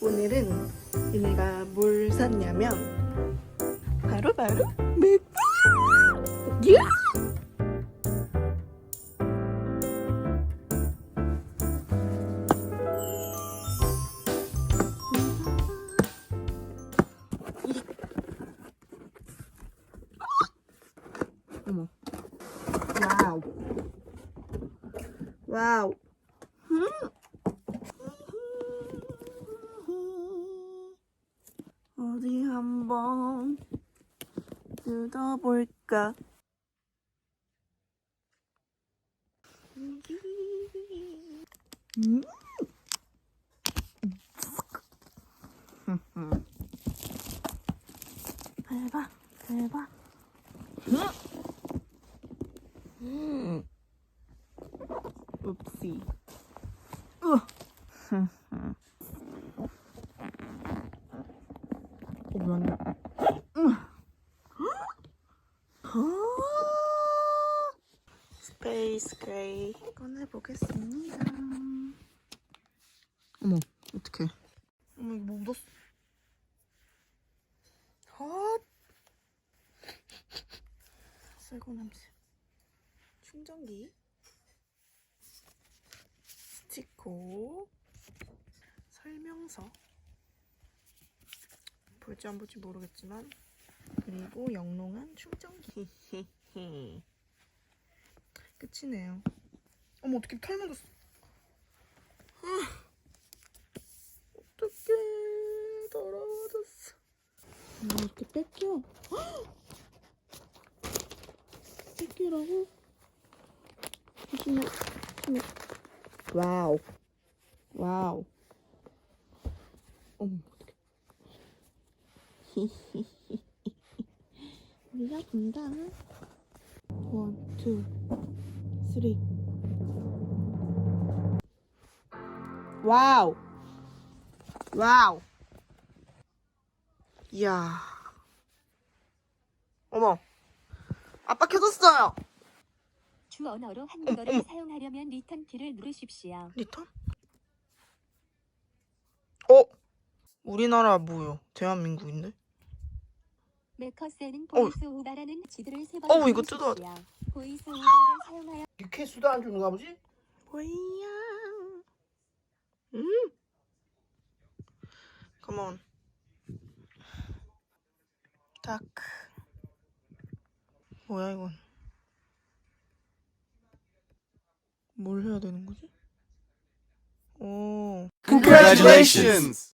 오늘은 얘네가 뭘 샀냐면 바로 바로 맥주. 야! 어머. 와우. 와우. 어 뜯어볼까? 음. 대박, 대박. 음. 읍시. 으. 어? 스 페이스 그레이 꺼내보겠습니다. 어머, 어떡해. 어머, 이거 뭐 묻었어. 헛! 쌀고 냄새. 충전기. 스티커. 설명서. 볼지 안 볼지 모르겠지만 그리고 영롱한 충전기 끝이네요. 어머 어떻게 털 묻었어. 아, 어떡해. 더러워졌어. 음, 이렇게 뺏겨? 헉! 뺏기라고? 조심해 조심해. 와우. 와우. 우리가 본다. 원, 투, 쓰리. 와우. 와우. 이야. 어머. 아빠 켜졌어요. 주 언어로 한국어를 사용하려면 리턴 키를 누르십시오. 리턴? 어? 우리나라 뭐요? 대한민국인데? 메커스는 어우. 보이스 오바라는 지도를 세번 어우, 이거 뜯어야 돼. 보이스 오바를 사용하여 육회 수도 안 주는가 보지? 뭐야? 음. Come on. 딱. 뭐야 이건? 뭘 해야 되는 거지? 오. Congratulations!